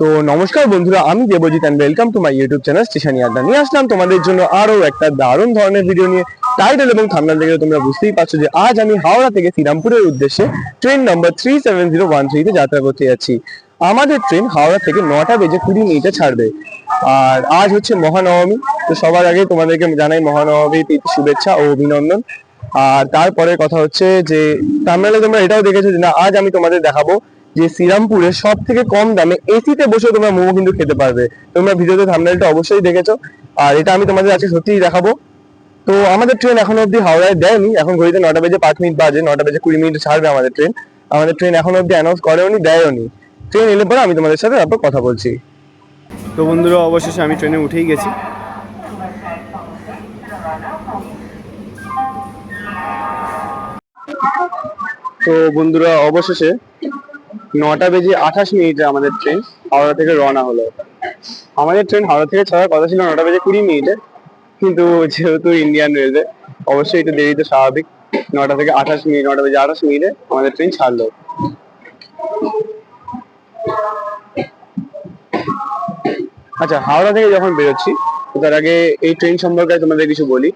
তো নমস্কার বন্ধুরা, আমি Debjit and welcome to my YouTube channel station আড্ডা নিয়ে আসলাম তোমাদের জন্য আরও একটা দারুণ ধরনের ভিডিও নিয়ে। টাইটেল এবং থামনাল দেখে তোমরা বুঝতেই পারছ যে আজ আমি হাওড়া থেকে শ্রীরামপুরের উদ্দেশ্যে train number three seven zero one থ্রিতে যাত্রা করতে যাচ্ছি। আমাদের ট্রেন হাওড়া থেকে নটা বেজে কুড়ি মিনিটে ছাড়বে। আর আজ হচ্ছে মহানবমী, তো সবার আগে তোমাদেরকে জানাই মহানবমী প্রীতি, শুভেচ্ছা ও অভিনন্দন। আর তারপরে কথা হচ্ছে যে থামনালে তোমরা এটাও দেখেছ যে না, আজ আমি তোমাদের দেখাবো যে শ্রীরামপুরে সব থেকে কম দামে এসিতে বসে তোমরা মোমো কিন্তু খেতে পারবে। তোমরা ভিডিওতে থামনেলটা অবশ্যই দেখেছ। আর এটা আমি তোমাদের আজকে সত্যিই দেখাবো। তো আমাদের ট্রেন এখন অব্দি হাওড়ায় দেয়নি। এখন ঘড়িতে নটা বেজে পাঁচ মিনিট বাজে নটা বেজে কুড়ি মিনিট ছাড়বে আমাদের ট্রেন আমাদের ট্রেন এখন অব্দি অ্যানাউন্স করেওনি দেয়ওনি। ট্রেন এলে পরে আমি তোমাদের সাথে তারপর কথা বলছি। তো বন্ধুরা অবশেষে আমি ট্রেনে উঠেই গেছি। তো বন্ধুরা অবশেষে নটা বেজে আঠাশ মিনিটে আমাদের ট্রেন হাওড়া থেকে রওনা হলো। আমাদের ট্রেন হাওড়া থেকে ছাড়ার কথা ছিল নটা বেজে কুড়ি মিনিটে। কিন্তু যেহেতু ইন্ডিয়ান রেলওয়ে অবশ্যই একটু দেরি তো স্বাভাবিক। নটা থেকে আঠাশ মিনিট, নটা বেজে আঠাশ মিনিটে আমাদের ট্রেন ছাড়লো। আচ্ছা হাওড়া থেকে যখন বেরোচ্ছি, তার আগে এই ট্রেন সম্পর্কে তোমাদের কিছু বলি।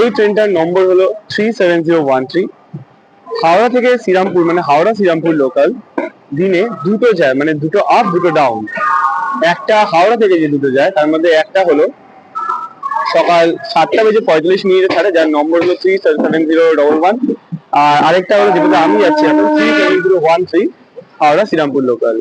এই ট্রেনটার নম্বর হলো three seven zero one three Howrah থেকে শ্রীরামপুর মানে হাওড়া শ্রীরামপুর লোকাল দিনে দুটো যায় মানে দুটো আপ দুটো ডাউন একটা হাওড়া থেকে যে দুটো যায়, তার মধ্যে একটা হলো সকাল সাতটা বেজে পঁয়তাল্লিশ মিনিটে ছাড়ে, যার নম্বর হলো three seven zero double one আর আরেকটা হলো যেটাতে আমি যাচ্ছি এখন three seven zero one three Howrah Serampore local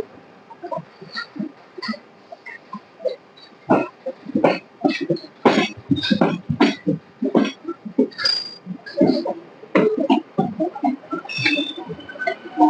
আর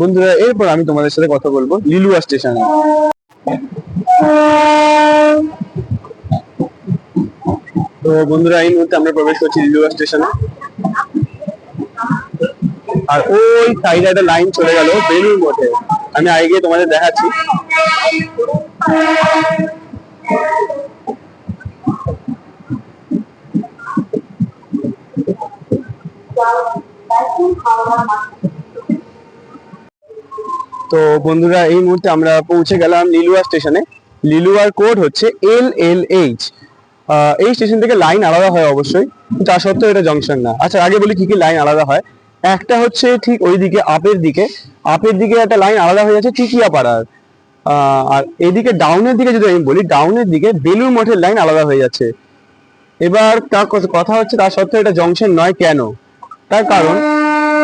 বন্ধুরা এরপর আমি তোমাদের সাথে কথা বলব লিলুয়া স্টেশনে। তো বন্ধুরা, এই মুহূর্তে আমরা প্রবেশ করছি লিলুয়া স্টেশনে। আর ওই সাইডে একটা লাইন চলে গেল বেলুর মঠে। আমি আগে গিয়ে তোমাদের দেখাচ্ছি। তো বন্ধুরা, এই মুহূর্তে আমরা পৌঁছে গেলাম লিলুয়া স্টেশনে। লিলুয়ার কোড হচ্ছে এল এল এইচ এই স্টেশন থেকে লাইন আলাদা হয় অবশ্যই তা সত্ত্বেও এটা জংশন না। আচ্ছা আগে বলি কি কি লাইন আলাদা হয়। একটা হচ্ছে ঠিক ওইদিকে আপের দিকে। আপের দিকে একটা লাইন আলাদা হয়ে যাচ্ছে টিকিয়া পাড়ার আহ, আর এদিকে ডাউনের দিকে যদি আমি বলি ডাউনের দিকে বেলুর মঠের লাইন আলাদা হয়ে যাচ্ছে। এবার তার কথা হচ্ছে তার সত্ত্বেও এটা জংশন নয় কেন? তার কারণ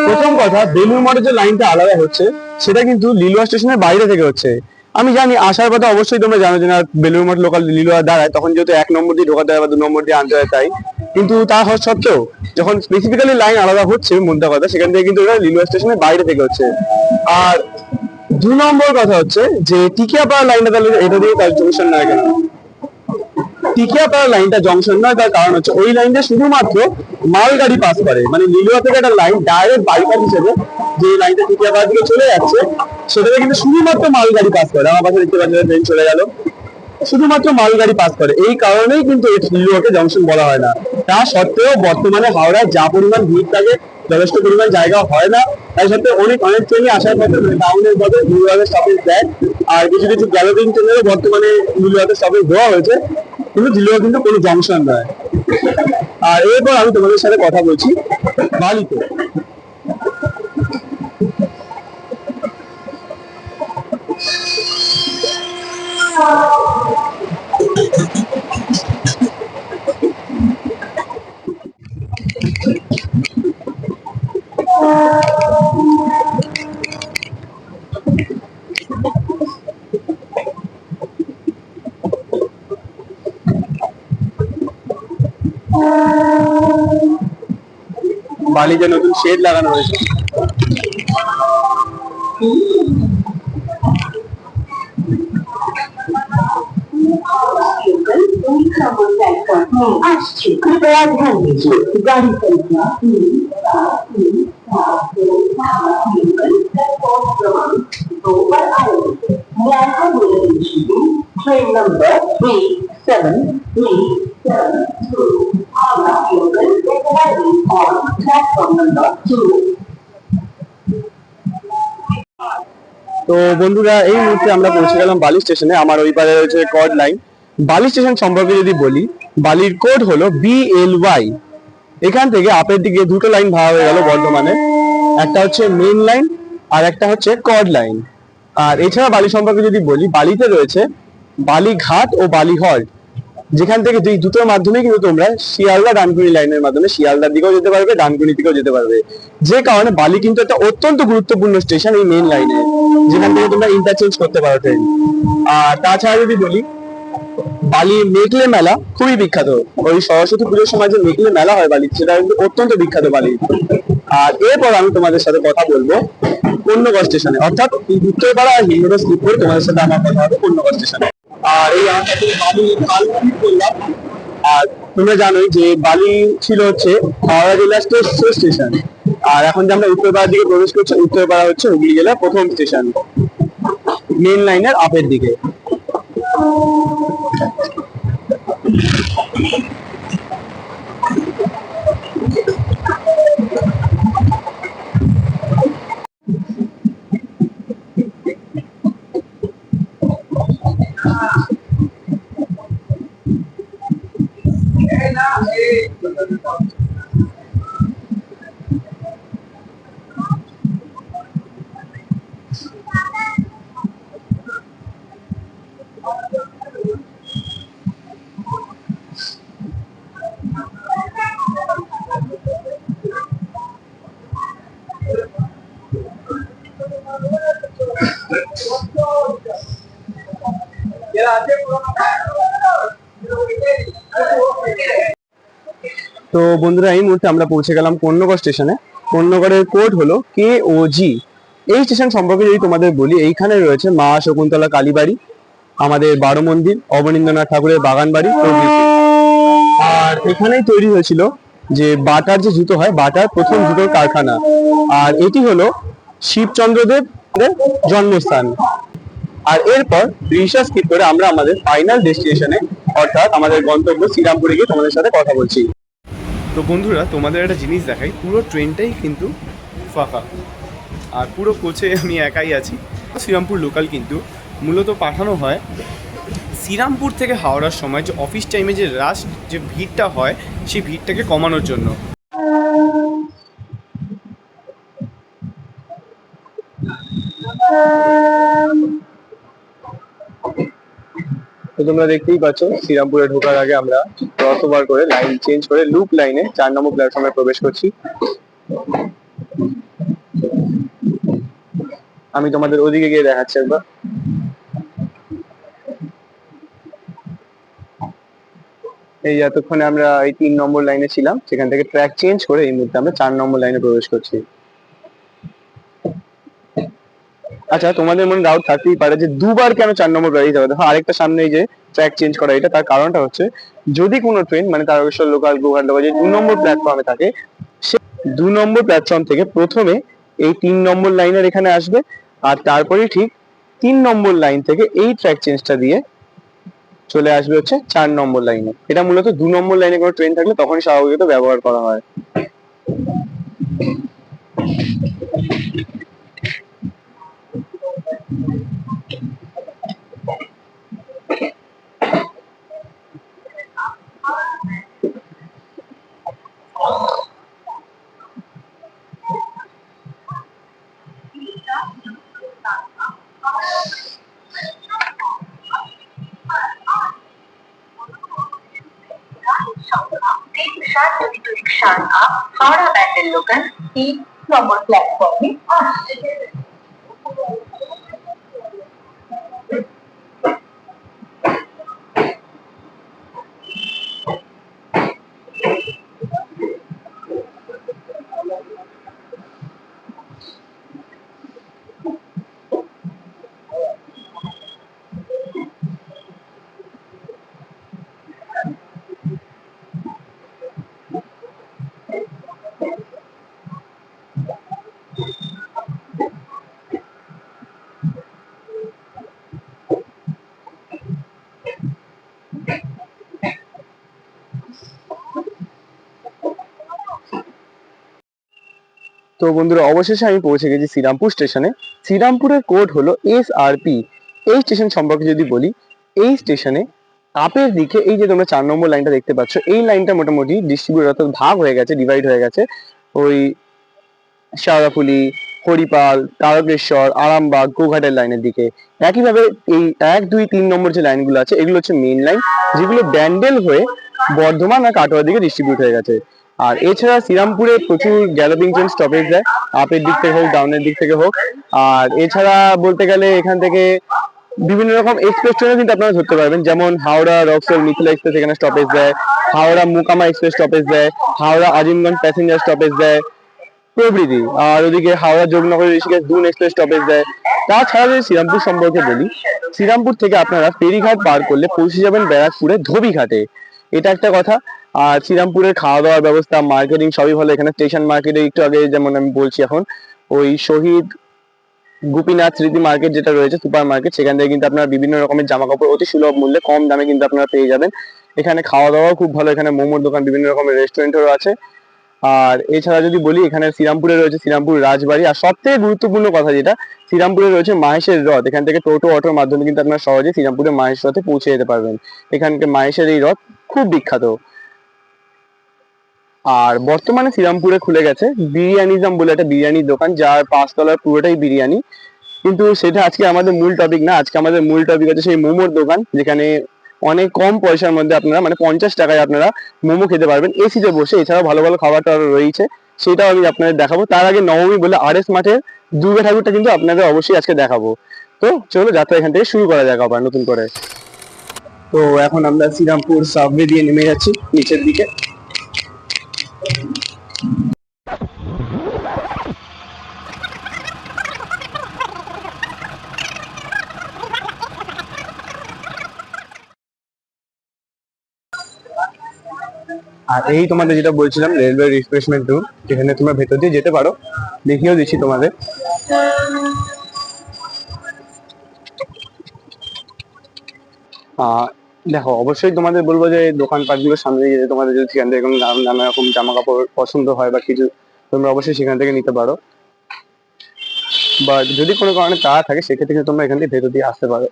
প্রথম কথা বেলুর মঠের যে লাইনটা আলাদা হচ্ছে সেটা কিন্তু লিলুয়া স্টেশনের বাইরে থেকে হচ্ছে। আমি জানি, আসার কথা অবশ্যই তোমরা জানো যে না বেলুর মঠ লোকাল লিলুয়া দাঁড়ায়, তখন যেহেতু এক নম্বর দিয়ে ঢোকাতে হয় বা দু নম্বর দিয়ে আনতে হয় তাই। কিন্তু তা হওয়া সত্ত্বেও, যখন স্পেসিফিক্যালি লাইন আলাদা হচ্ছে মোদ্দা কথা, সেখান থেকে কিন্তু ওরা লিলুয়া স্টেশনের বাইরে থেকে হচ্ছে। আর দু নম্বর কথা হচ্ছে যে, টিকিয়াপাড়া লাইনটা তাহলে এটা দিয়ে তার জংশন না কেন টিকিয়াপাড়া লাইনটা জংশন নয়, তার কারণ হচ্ছে ওই লাইনটা শুধুমাত্র মালগাড়ি পাস করে। মানে লিলুয়া থেকে একটা লাইন ডাইরেক্ট বাইপাস হিসেবে যে লাইনটা টিকিয়াপাড়া দিকে চলে যাচ্ছে, সেটাতে কিন্তু শুধুমাত্র মালগাড়ি পাস করে। আমার পাশে দেখতে পাচ্ছি ট্রেন চলে গেল। শুধুমাত্র মালগাড়ি পাস করে। এই কারণেই কিন্তু এই লিলুয়াকে জংশন বলা হয় না। তা সত্ত্বেও বর্তমানে হাওড়ায় যা পরিমাণ ভিড় থাকে, যথেষ্ট পরিমাণ জায়গা হয় না। তাই সত্ত্বেও অনেক অনেক ট্রেনই আসার পথে টাউনের পথে লিলুয়াতে স্টপেজ দেয়। আর কিছু কিছু গ্যালোপিং ট্রেনেরও বর্তমানে লিলুয়াতে স্টপেজ দেওয়া হয়েছে। কিন্তু দিল্লিও কিন্তু কোনো জংশন নয়। আর এরপর আমি তোমাদের সাথে কথা বলছি বালিতে বালিতে নতুন শেড লাগানো হয়েছে। আসছে। কৃপয়া ধ্যান দিচ্ছে গাড়ি সংখ্যা ট্রেন নম্বর থ্রি বন্ধুরা, এই মুহূর্তে আমরা পৌঁছে গেলাম বালি স্টেশনে, আমার ওই পারে রয়েছে কড লাইন বালি স্টেশন সম্পর্কে যদি বলি, বালির কোড হলো বিএল ওয়াই এখান থেকে আপের দিকে দুটো লাইন ভাড়া হয়ে গেল বর্ধমানে। একটা হচ্ছে মেন লাইন আর একটা হচ্ছে কড লাইন আর এছাড়া বালি সম্পর্কে যদি বলি, বালিতে রয়েছে বালি ঘাট ও বালি হল্ট যেখান থেকে দুই দুটোর মাধ্যমে কিন্তু তোমরা শিয়ালদা ডানকুনি লাইনের মাধ্যমে শিয়ালদার দিকেও যেতে পারবে ডানকুনি দিকেও যেতে পারবে। যে কারণে বালি কিন্তু একটা অত্যন্ত গুরুত্বপূর্ণ স্টেশন এই মেন লাইনে যেখান থেকে তোমরা ইন্টারচেঞ্জ করতে পারো ট্রেন আর তাছাড়া যদি বলি, বালি মেঘলে মেলা খুবই বিখ্যাত। ওই সরস্বতী পুজোর সময় যে মেঘলে মেলা হয় বালি, সেটা কিন্তু অত্যন্ত বিখ্যাত বালি। আর এরপর আমি তোমাদের সাথে কথা বলব পূর্ণগড় স্টেশনে। অর্থাৎ উত্তরপাড়া আর হিন্দুরা স্লিপ করে তোমাদের সাথে আমার কথা হবে পূর্ণগড় স্টেশনে। আর এই কালকুনি করলাম আর তোমরা জানোই যে বালি ছিল হচ্ছে হাওড়া জেলা স্টেশন। আর এখন যে আমরা উত্তরপাড়ার দিকে প্রবেশ করছি উত্তরপাড়া হচ্ছে হুগলি জেলার প্রথম স্টেশন মেন লাইনের আপের দিকে। তো বন্ধুরা, এই মুহূর্তে আমরা পৌঁছে গেলাম কন্যগড় স্টেশনে। কন্যগড়ের কোড হলো কে ও জি এই স্টেশন সম্পর্কে যদি তোমাদের বলি, এইখানে রয়েছে মা শকুন্তলা কালীবাড়ি, আমাদের বারো মন্দির, অবনীন্দ্রনাথ ঠাকুরের বাগান বাড়ি আর এখানেই তৈরি হয়েছিল যে বাটার যে জুতো হয়, বাটার প্রথম জুতোর কারখানা। আর এটি হলো শিবচন্দ্রদেব জন্মস্থান। আর এরপর রিসার্চ স্কিপ করে আমরা আমাদের ফাইনাল ডেস্টিনেশনে অর্থাৎ আমাদের গন্তব্য শ্রীরামপুরে গিয়ে তোমাদের সাথে কথা বলছি। তো বন্ধুরা, তোমাদের একটা জিনিস দেখাই। পুরো ট্রেনটাই কিন্তু ফাঁকা। আর পুরো কোচে আমি একাই আছি। শ্রীরামপুর লোকাল কিন্তু মূলত পাঠানো হয় শ্রীরামপুর থেকে হাওড়ার সময় যে অফিস টাইমে যে রাশ যে ভিড়টা হয়, সেই ভিড়টাকে কমানোর জন্য। তোমরা দেখতেই পাচ্ছ, শ্রীরামপুরে ঢোকার আগে আমরা ক্রস ওভার করে লাইন চেঞ্জ করে লুপ লাইনে চার নম্বর প্ল্যাটফর্মে প্রবেশ করছি। আমি তোমাদের ওদিকে গিয়ে দেখাচ্ছি একবার। এই এতক্ষণে আমরা এই তিন নম্বর লাইনে ছিলাম, সেখান থেকে ট্র্যাক চেঞ্জ করে এই মুহূর্তে আমরা চার নম্বর লাইনে প্রবেশ করছি। আচ্ছা তোমাদের মনে ডাউট থাকতেই পারে যে দুবার কেন চার নম্বর বেরিয়ে যাবে? দেখো, আরেকটা সামনে এই যে ট্র্যাক চেঞ্জ করা, এটা তার কারণটা হচ্ছে যদি কোনো ট্রেন মানে তারকেশ্বর লোকাল গোঘাট লোকাল যে দু নম্বর প্ল্যাটফর্মে থাকে, সে দু নম্বর প্ল্যাটফর্ম থেকে প্রথমে এই তিন নম্বর লাইনের এখানে আসবে আর তারপরে ঠিক তিন নম্বর লাইন থেকে এই ট্র্যাক চেঞ্জটা দিয়ে চলে আসবে হচ্ছে চার নম্বর লাইনে এটা মূলত দু নম্বর লাইনে কোনো ট্রেন থাকলে তখনই স্বাভাবিকত ব্যবহার করা হয়। তিন সাত দুই দুই সাত আট হাওড়া ব্যান্ডেল লোকাল তো বন্ধুরা, অবশেষে আমি পৌঁছে গেছি শ্রীরামপুর স্টেশনে। শ্রীরামপুরের কোড হলো এস আর পি এই স্টেশন সম্পর্কে যদি বলি, এই স্টেশনে আপের দিকে এই যে তোমরা চার নম্বর লাইনটা দেখতে পাচ্ছ, এই লাইনটা মোটামুটি ডিস্ট্রিবিউট অর্থাৎ ভাগ হয়ে গেছে ডিভাইড হয়ে গেছে। ওই শাওড়াফুলি হরিপাল, তারকেশ্বর, আরামবাগ, গোঘাটের লাইনের দিকে। একইভাবে এই এক, দুই, তিন নম্বর যে লাইনগুলো আছে, এগুলো হচ্ছে মেইন লাইন যেগুলো ব্যান্ডেল হয়ে বর্ধমান আর কাটোয়ার দিকে ডিস্ট্রিবিউট হয়ে গেছে। আর এছাড়া শ্রীরামপুরে প্রচুর গ্যালোপিং ট্রেন স্টপেজ দেয়, আপের দিক থেকে হোক ডাউনের দিক থেকে হোক। আর এছাড়া বলতে গেলে এখান থেকে বিভিন্ন রকম এক্সপ্রেস ট্রেনও কিন্তু আপনারা ধরতে পারবেন। যেমন হাওড়া রক্সল মিথিলা এক্সপ্রেস এখানে স্টপেজ দেয়। হাওড়া, মুকামা এক্সপ্রেস স্টপেজ দেয়। হাওড়া, আজিমগঞ্জ প্যাসেঞ্জার স্টপেজ দেয়। প্রভৃতি। আর ওদিকে হাওড়া, যোগনগর, ঋষিকেশ, দুন এক্সপ্রেস স্টপেজ দেয়। তাছাড়া যদি শ্রীরামপুর সম্পর্কে বলি, শ্রীরামপুর থেকে আপনারা ফেরিঘাট পার করলে পৌঁছে যাবেন ব্যারাকপুরে ধোবিঘাটে। এটা একটা কথা। আর শ্রীরামপুরের খাওয়া দাওয়ার ব্যবস্থা মার্কেটিং সবই ভালো। এখানে স্টেশন মার্কেটে একটু আগে যেমন আমি বলছি এখন, ওই শহীদ গোপীনাথ স্মৃতি মার্কেট যেটা রয়েছে সুপার মার্কেট সেখান থেকে কিন্তু আপনারা বিভিন্ন রকমের জামা কাপড় অতি সুলভ মূল্যে কম দামে কিন্তু আপনারা পেয়ে যাবেন। এখানে খাওয়া দাওয়াও খুব ভালো, এখানে মোমোর দোকান, বিভিন্ন রকমের রেস্টুরেন্টও আছে। আর এছাড়া যদি বলি, এখানে শ্রীরামপুরে রয়েছে শ্রীরামপুর রাজবাড়ি, আর সব থেকে গুরুত্বপূর্ণ কথা যেটা, শ্রীরামপুরে রয়েছে মাহেশের রথ। এখান থেকে টোটো, অটোর মাধ্যমে কিন্তু আপনারা সহজে শ্রীরামপুরে মাহেশ রথে পৌঁছে যেতে পারবেন। এখানকে মাহেশের এই রথ খুব বিখ্যাত। আর বর্তমানে শ্রীরামপুরে খুলে গেছে। বিরিয়ানিজম বলে একটা বিরিয়ানির দোকান, যার পাঁচতলার পুরোটাই বিরিয়ানি। কিন্তু সেটা আজকে আমাদের মূল টপিক না, আজকে আমাদের মূল টপিক হচ্ছে সেই মোমোর দোকান, যেখানে অনেক কম পয়সার মধ্যে আপনারা মানে পঞ্চাশ টাকায় আপনারা মোমো খেতে পারবেন। এসিতে বসে, এছাড়াও ভালো ভালো খাবার টাবার রয়েছে, সেটাও আমি আপনাদের দেখাবো। তার আগে নবমী বলে আর এস মাঠের দুর্গা ঠাকুরটা কিন্তু আপনাদের অবশ্যই আজকে দেখাবো। তো চলো যাত্রা এখান থেকে শুরু করা যাক আবার নতুন করে। তো এখন আমরা শ্রীরামপুর সাবওয়ে দিয়ে নেমে যাচ্ছি, নিচের দিকে। আর এই তোমাদের যেটা বলছিলাম রেলওয়ে রিফ্রেশমেন্ট রুম যেখানে তোমরা ভেতর দিয়ে যেতে পারো, দেখিয়েও দিচ্ছি তোমাদের। দেখো, অবশ্যই তোমাদের বলব যে দোকানপাটগুলোর সামনে যেতে তোমাদের যদি সেখান থেকে নানা নানা রকম জামা কাপড় পছন্দ হয় বা কিছু, তোমরা অবশ্যই সেখান থেকে নিতে পারো। বা যদি কোনো কারণে তাড়া থাকে, সেক্ষেত্রে কিন্তু তোমরা এখান থেকে ভেতর দিয়ে আসতে পারো।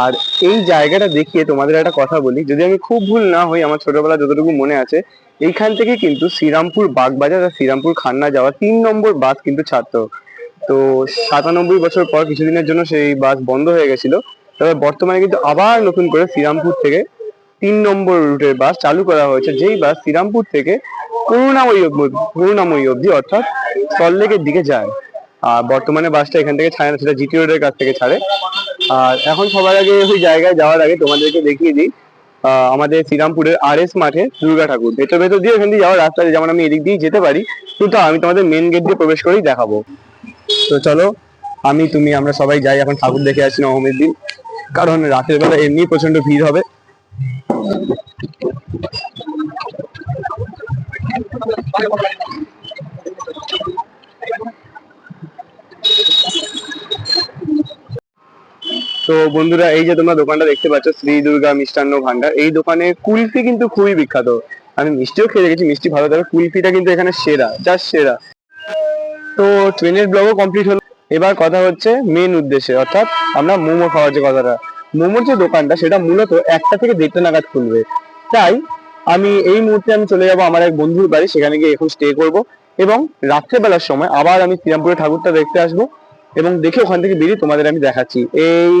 আর এই জায়গাটা দেখিয়ে তোমাদের একটা কথা বলি। যদি আমি খুব ভুল না হই, আমার ছোটবেলা যতটুকু মনে আছে এইখান থেকে কিন্তু শ্রীরামপুর বাগবাজার আর শ্রীরামপুর খান্না যাওয়া তিন নম্বর বাস কিন্তু ছাড়তো। তো সাতানব্বই বছর পর কিছুদিনের জন্য সেই বাস বন্ধ হয়ে গেছিল। তবে বর্তমানে কিন্তু আবার নতুন করে শ্রীরামপুর থেকে তিন নম্বর রুটের বাস চালু করা হয়েছে। যেই বাস শ্রীরামপুর থেকে করুণাময়ী করুণাময়ী অব্দি অর্থাৎ সল্লেকের দিকে যায়। আর বর্তমানে বাসটা এখান থেকে ছাড়ে না, সেটা জিটি রোডের কাছ থেকে ছাড়ে। আর এখন সবার আগে ওই জায়গায় যাওয়ার আগে তোমাদেরকে দেখিয়ে দিই আমাদের শ্রীরামপুরের আর এস মাঠে দুর্গা ঠাকুর। ভেতর ভেতর দিয়ে এখান দিয়ে যাওয়ার রাস্তা আছে, যেমন আমি এদিক দিয়ে যেতে পারি কিন্তু আমি তোমাদের মেন গেট দিয়ে প্রবেশ করেই দেখাবো। তো চলো আমি তুমি আমরা সবাই যাই এখন ঠাকুর দেখে আসি নবমীর দিন। কারণ রাতের বেলা এমনি প্রচণ্ড ভিড় হবে। তো বন্ধুরা, এই যে তোমরা দোকানটা দেখতে পাচ্ছ, শ্রী দুর্গা মিষ্টান্ন ভান্ডার, এই দোকানে কুলফি কিন্তু খুবই বিখ্যাত। আমি মিষ্টিও খেয়ে রেখেছি মিষ্টি ভালো তবে কুলফিটা কিন্তু এখানে সেরা জাস্ট সেরা। তো ট্রেনের ব্লগও কমপ্লিট হলো। এবার কথা হচ্ছে মেন উদ্দেশ্যে, অর্থাৎ আমরা মোমো খাওয়ার যে কথাটা। মোমোর যে দোকানটা, সেটা মূলত একটা থেকে দেড়টা নাগাদ খুলবে। তাই আমি এই মুহূর্তে আমি চলে যাব আমার এক বন্ধুর বাড়ি, সেখানে গিয়ে এখন স্টে করব। এবং রাত্রেবেলার সময় আবার আমি শ্রীরামপুরের ঠাকুরটা দেখতে আসব। এবং দেখে ওখান থেকে বেরিয়ে তোমাদের আমি দেখাচ্ছি। এই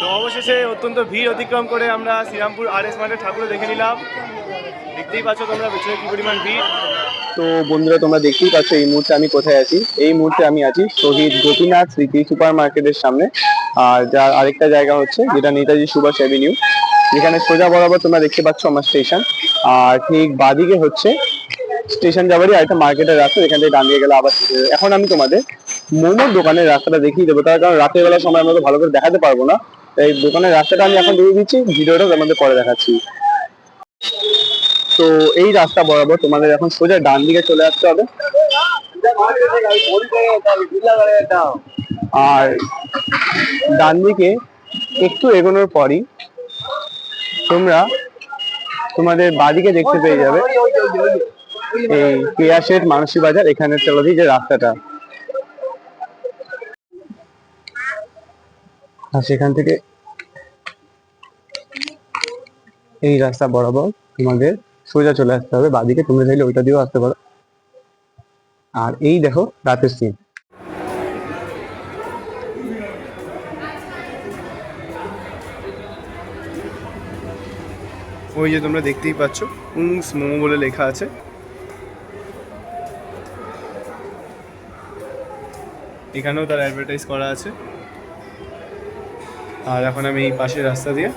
তো অবশেষে অত্যন্ত ভিড় অতিক্রম করে আমরা শ্রীরামপুর আর এস মাঠে ঠাকুর দেখে নিলাম। দেখতেই পাচ্ছ তোমরা পেছনে কি পরিমাণ ভিড়। তো বন্ধুরা তোমরা দেখতেই পাচ্ছ এই মুহূর্তে আমি কোথায় আছি। এই মুহূর্তে আমি আছি শহীদ গোপীনাথ স্মৃতি সুপার মার্কেটের সামনে। আর যার আরেকটা জায়গা হচ্ছে যেটা নেতাজি সুভাষ অ্যাভিনিউ যেখানে সোজা বরাবর তোমরা দেখতে পাচ্ছ আমার স্টেশন আর ঠিক বাদিকে হচ্ছে স্টেশন যাবারই আরেকটা মার্কেটের রাস্তা, যেখান থেকে দিয়ে গেলে আবার এখন আমি তোমাদের মোমোর দোকানের রাস্তাটা দেখিয়ে দেবো, তার কারণ রাতের বেলার সময় আমরা তো ভালো করে দেখাতে পারব না। তাই দোকানের রাস্তাটা আমি এখন দেখিয়ে দিচ্ছি, ভিডিওটা তোমাদের পরে দেখাচ্ছি। তো এই রাস্তা বরাবর তোমাদের এখন সোজা ডান দিকে চলে আসতে হবে। আর ডান দিকে একটু এগোনোর পরই তোমরা তোমাদের বাদিকে দেখতে পেয়ে যাবে। এই কেয়া শেঠ মানসী বাজার এখানে চলে যে রাস্তাটা। আর সেখান থেকে এই রাস্তা বরাবর তোমাদের সোজা চলে আসতে হবে, বাদিকে তোমরা চাইলে ওইটা দিয়েও আসতে পারো। আর এই দেখো রাতের সিন ওই যে তোমরা দেখতেই পাচ্ছ, উংস মোমো বলে লেখা আছে। এখানেও তার অ্যাডভার্টাইজ করা আছে। আর এখন আমি এই পাশের রাস্তা দিয়ে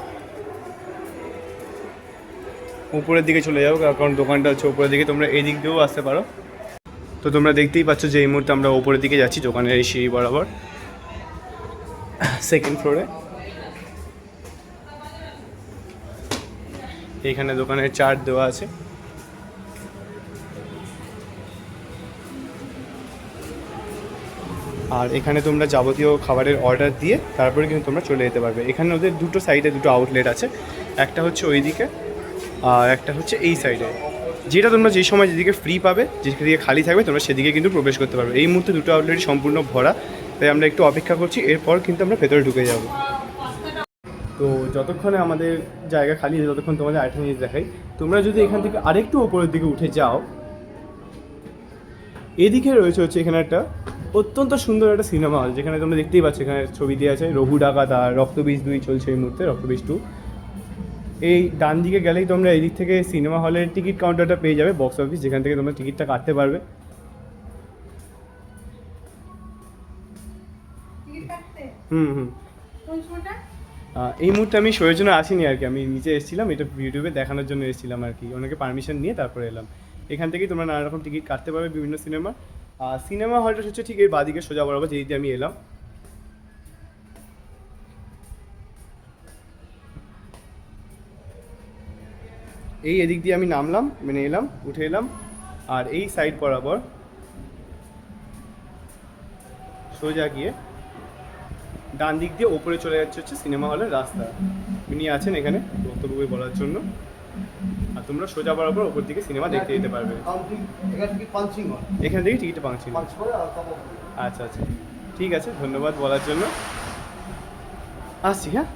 উপরের দিকে চলে যাব, কারণ দোকানটা হচ্ছে উপরের দিকে। তোমরা এই দিক দিয়েও আসতে পারো। তো তোমরা দেখতেই পাচ্ছ যে এই মুহূর্তে আমরা উপরের দিকে যাচ্ছি, দোকানের এই সিঁড়ি বরাবর সেকেন্ড ফ্লোরে এইখানে দোকানের চার্ট দেওয়া আছে। আর এখানে তোমরা যাবতীয় খাবারের অর্ডার দিয়ে তারপরে কিন্তু তোমরা চলে যেতে পারবে। এখানে ওদের দুটো সাইডে দুটো আউটলেট আছে। একটা হচ্ছে ওই দিকে আর একটা হচ্ছে এই সাইডে যেটা তোমরা যে সময় যেদিকে ফ্রি পাবে, যেদিকে খালি থাকবে, তোমরা সেদিকে কিন্তু প্রবেশ করতে পারবে। এই মুহূর্তে দুটো আউটলেট সম্পূর্ণ ভরা, তাই আমরা একটু অপেক্ষা করছি। এরপর কিন্তু আমরা ভেতরে ঢুকে যাব। তো যতক্ষণে আমাদের জায়গা খালি ততক্ষণ তোমাদের আরেকটা জিনিস দেখাই। তোমরা যদি এখান থেকে আরেকটু ওপরের দিকে উঠে যাও, এদিকে রয়েছে হচ্ছে এখানে একটা অত্যন্ত সুন্দর একটা সিনেমা হল যেখানে তোমরা দেখতেই পাচ্ছ এখানে ছবি দিয়ে আছে রঘু ডাকাত আর রক্তবীজ দুই চলছে এই মুহূর্তে রক্তবীজ টু এই ডান দিকে গেলেই তোমরা এই দিক থেকে সিনেমা হলের টিকিট কাউন্টারটা পেয়ে যাবে বক্স অফিস যেখান থেকে তোমরা টিকিটটা কাটতে পারবে। হুম হুম। এই মুহূর্তে আমি শোয়ের জন্য আসিনি আর কি আমি নিচে এসেছিলাম এটা ইউটিউবে দেখানোর জন্য এসেছিলাম আর কি অনেকে পারমিশন নিয়ে তারপরে এলাম। এখান থেকেই তোমরা নানা রকম টিকিট কাটতে পারবে বিভিন্ন সিনেমা। সিনেমা হলটা হচ্ছে ঠিক এর বাদিকে সোজা বরাবর যেই দিয়ে আমি এলাম। এই এদিক দিয়ে আমি নামলাম মানে এলাম, উঠে এলাম, আর এই সাইড বরাবর সোজা গিয়ে ডান দিক দিয়ে ওপরে চলে যাচ্ছে হচ্ছে সিনেমা হলের রাস্তা। উনি আছেন এখানে বক্তব্য বলার জন্য। তোমরা সোজা বরাবর ওপর দিকে সিনেমা দেখতে যেতে পারবে। এখান থেকে টিকিট পাচ্ছি আচ্ছা আচ্ছা। ঠিক আছে ধন্যবাদ বলার জন্য। আসছি হ্যাঁ?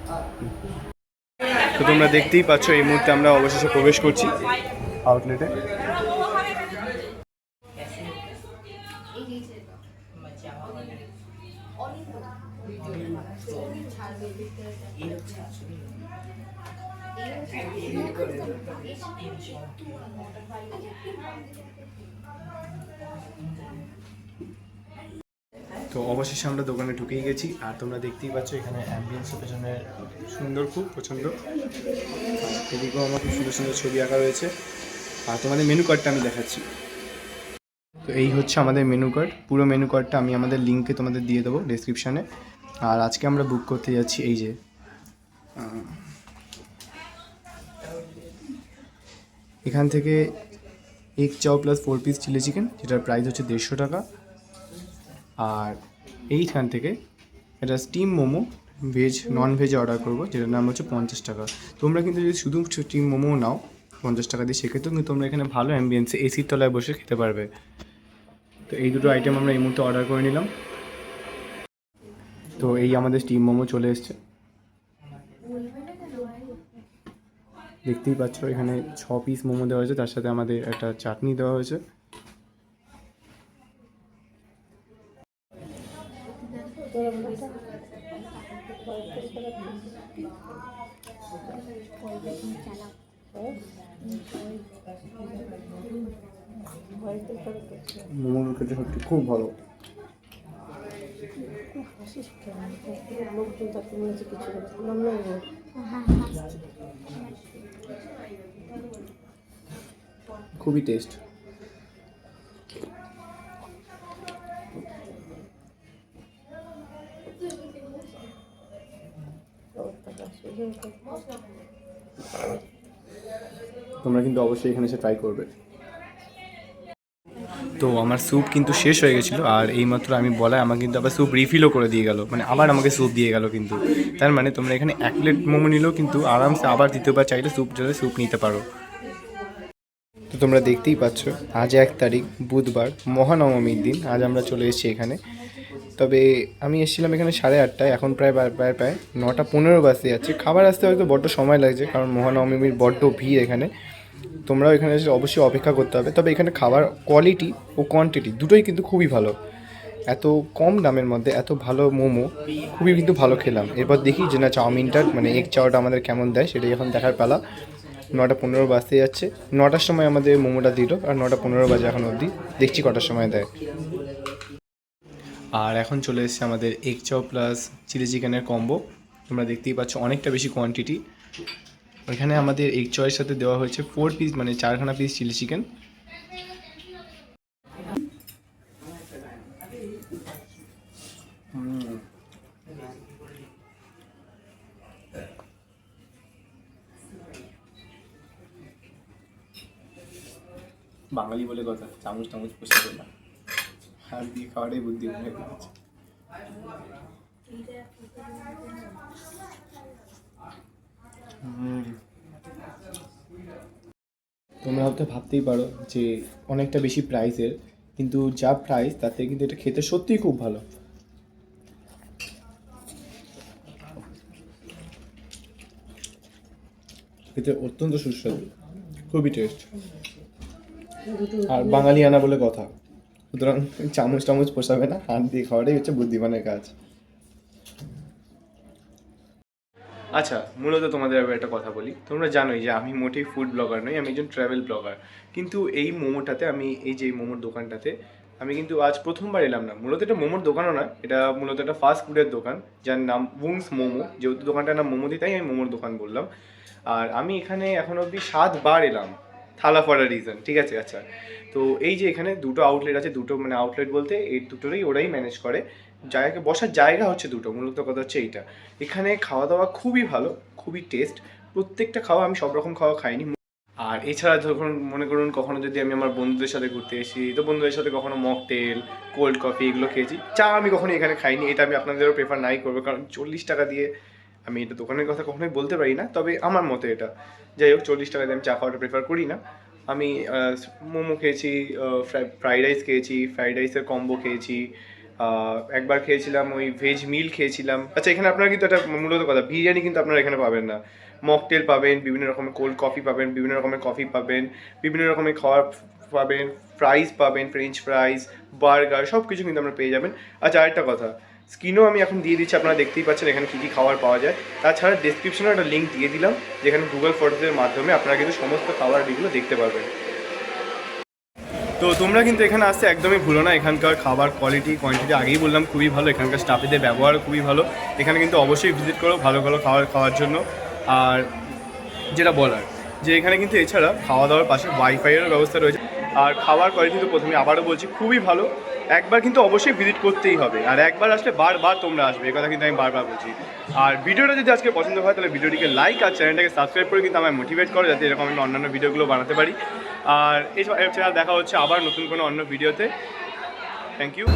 তো তোমরা দেখতেই পাচ্ছ এই মুহূর্তে আমরা অবশেষে প্রবেশ করছি আউটলেটে তো অবশেষে আমরা দোকানে ঢুকেই গেছি, আর তোমরা দেখতেই পাচ্ছ এখানে অ্যাম্বিয়েন্স পেছনে সুন্দর, খুব পছন্দ। এদিকেও আমার খুব সুন্দর সুন্দর ছবি আঁকা রয়েছে। আর তোমাদের মেনু কার্ডটা আমি দেখাচ্ছি। তো এই হচ্ছে আমাদের মেনু কার্ড পুরো মেনু কার্ডটা আমি আমাদের লিঙ্কে তোমাদের দিয়ে দেবো ডেসক্রিপশানে আর আজকে আমরা বুক করতে যাচ্ছি এই যে এখান থেকে এক chow plus four piece chilli chicken যেটার প্রাইস হচ্ছে দেড়শো টাকা। আর এইখান থেকে এটা steam momo veg non veg order করব, যেটার নাম হচ্ছে পঞ্চাশ টাকা। তোমরা কিন্তু যদি শুধু স্টিম মোমো নাও, পঞ্চাশ টাকা দিয়ে, সেক্ষেত্রেও কিন্তু তোমরা এখানে ভালো অ্যাম্বিয়েন্সে এসির তলায় বসে খেতে পারবে। তো এই দুটো আইটেম আমরা এই মুহূর্তে অর্ডার করে নিলাম। তো এই আমাদের স্টিম মোমো চলে এসছে। দেখতেই পাচ্ছ, এখানে ছ পিস মোমো দেওয়া হয়েছে, তার সাথে আমাদের একটা চাটনি দেওয়া হয়েছে মোমোর খেতে সত্যি খুব ভালো। খুবই টেস্ট তোমরা কিন্তু অবশ্যই এখানে এসে ট্রাই করবে। তো আমার স্যুপ কিন্তু শেষ হয়ে গেছিল, আর এইমাত্র আমি বলায় আমাকে কিন্তু আবার স্যুপ রিফিলও করে দিয়ে গেল। মানে আবার আমাকে স্যুপ দিয়ে গেল কিন্তু। তার মানে তোমরা এখানে এক প্লেট মোমো নিলেও কিন্তু আরামসে আবার দ্বিতীয়বার চাইলে স্যুপ জলে স্যুপ নিতে পারো। তো তোমরা দেখতেই পাচ্ছ, আজ এক তারিখ, বুধবার, মহানবমীর দিন। আজ আমরা চলে এসেছি এখানে। তবে আমি এসেছিলাম এখানে সাড়ে আটটায়, এখন প্রায় প্রায় প্রায় নটা পনেরো বাজতে যাচ্ছে। খাবার আসতে হয়তো বড্ড সময় লাগছে, কারণ মহানবমীর বড্ড ভিড় এখানে। তোমরাও এখানে এসে অবশ্যই অপেক্ষা করতে হবে। তবে এখানে খাবার কোয়ালিটি ও কোয়ান্টিটি দুটোই কিন্তু খুবই ভালো। এত কম দামের মধ্যে এত ভালো মোমো খুবই কিন্তু ভালো খেলাম। এরপর দেখি যে না চাউমিনটা মানে এগ চাওয়াটা আমাদের কেমন দেয় সেটাই এখন দেখার পালা। নটা পনেরো বাজতে যাচ্ছে। নটার সময় আমাদের মোমোটা দিল আর নটা পনেরো বাজে এখন অবধি। দেখছি কটার সময় দেয়। আর এখন চলে এসেছে আমাদের এগ চাও প্লাস চিলি চিকেনের কম্বো তোমরা দেখতেই পাচ্ছ অনেকটা বেশি কোয়ান্টিটি ওইখানে আমাদের এগ চয়ের সাথে দেওয়া হয়েছে ফোর পিস মানে চারখানা পিস চিলি চিকেন বাঙালি বলে কথা, চামচ টামচ পোষা না। হাত দিয়ে খাওয়াটাই বুদ্ধি তোমরা হয়তো ভাবতেই পারো যে অনেকটা বেশি প্রাইসের কিন্তু যা প্রাইস তাতে কিন্তু এটা খেতে সত্যিই খুব ভালো। খেতে অত্যন্ত সুস্বাদু, খুবই টেস্ট আর বাঙালি আনা বলে কথা। সুতরাং চামচ টামচ পোষাবে না, হাত দিয়ে খাওয়াটাই হচ্ছে বুদ্ধিমানের কাজ। আচ্ছা মূলত তোমাদের আবার একটা কথা বলি। তোমরা জানোই যে আমি মোটেই ফুড ব্লগার নই, আমি একজন ট্রাভেল ব্লগার কিন্তু এই মোমোটাতে আমি, এই যে মোমোর দোকানটাতে, আমি কিন্তু আজ প্রথমবার এলাম না। মূলত এটা মোমোর দোকানও না এটা মূলত একটা ফাস্ট ফুডের দোকান, যার নাম উংস মোমো যেহেতু দোকানটার নাম মোমো তাই আমি মোমোর দোকান বললাম। আর আমি এখানে এখন অবধি সাতবার এলাম, থালা ফরার রিজন ঠিক আছে? আচ্ছা তো এই যে এখানে দুটো আউটলেট আছে, দুটো মানে আউটলেট বলতে এই দুটোরই ওরাই ম্যানেজ করে। জায়গা বসার জায়গা হচ্ছে দুটো, মূলত কথা হচ্ছে এইটা। এখানে খাওয়া দাওয়া খুবই ভালো, খুবই টেস্ট প্রত্যেকটা খাওয়া আমি সব রকম খাওয়া খাইনি। আর এছাড়া ধরুন, মনে করুন কখনো যদি আমি আমার বন্ধুদের সাথে ঘুরতে এসি তো বন্ধুদের সাথে কখনো মকটেল কোল্ড কফি এগুলো খেয়েছি। চা আমি কখনো এখানে খাইনি, এটা আমি আপনাদেরও প্রেফার নাই করব, কারণ চল্লিশ টাকা দিয়ে আমি এটা দোকানের কথা কখনোই বলতে পারি না, তবে আমার মতে এটা। যাই হোক, চল্লিশ টাকা দিয়ে আমি চা খাওয়াটা প্রেফার করি না। আমি মোমো খেয়েছি ফ্রাইড রাইস খেয়েছি ফ্রাইড রাইসের কম্বো খেয়েছি একবার খেয়েছিলাম, ওই ভেজ মিল খেয়েছিলাম। আচ্ছা এখানে আপনারা কিন্তু একটা মূলত কথা, বিরিয়ানি কিন্তু আপনারা এখানে পাবেন না। মকটেল পাবেন, বিভিন্ন রকমের কোল্ড কফি পাবেন, বিভিন্ন রকমের কফি পাবেন, বিভিন্ন রকমের খাবার পাবেন ফ্রাইজ পাবেন ফ্রেঞ্চ ফ্রাইজ বার্গার সব কিছু কিন্তু আপনারা পেয়ে যাবেন। আচ্ছা আরেকটা কথা স্ক্রিনও আমি এখন দিয়ে দিচ্ছি, আপনারা দেখতেই পাচ্ছেন এখানে কী কী খাবার পাওয়া যায়। তাছাড়া ডেসক্রিপশনে একটা লিঙ্ক দিয়ে দিলাম, যেখানে গুগল ফটোসের মাধ্যমে আপনারা কিন্তু সমস্ত খাবার এগুলো দেখতে পারবেন। তো তোমরা কিন্তু এখানে আসতে একদমই ভুলো না। এখানকার খাবার কোয়ালিটি কোয়ান্টিটি আগেই বললাম, খুবই ভালো। এখানকার স্টাফেদের ব্যবহার খুবই ভালো। এখানে কিন্তু অবশ্যই ভিজিট করো ভালো ভালো খাবার খাওয়ার জন্য। আর যেটা বলার, যে এখানে কিন্তু এছাড়া খাওয়া দাওয়ার পাশে ওয়াইফাইয়েরও ব্যবস্থা রয়েছে। আর খাওয়ার কোয়ালিটি তো প্রথমে আবারও বলছি, খুবই ভালো। একবার কিন্তু অবশ্যই ভিজিট করতেই হবে। আর একবার আসলে বারবার তোমরা আসবে কথা কিন্তু আমি বারবার বলছি। আর ভিডিওটা যদি আজকে পছন্দ হয়, তাহলে ভিডিওটিকে লাইক আর চ্যানেলটাকে সাবস্ক্রাইব করে কিন্তু আমায় মোটিভেট করো, যাতে এরকম আমি অন্যান্য ভিডিওগুলো বানাতে পারি। আর এছাড়া দেখা হচ্ছে আবার নতুন কোনো অন্য ভিডিওতে। Thank you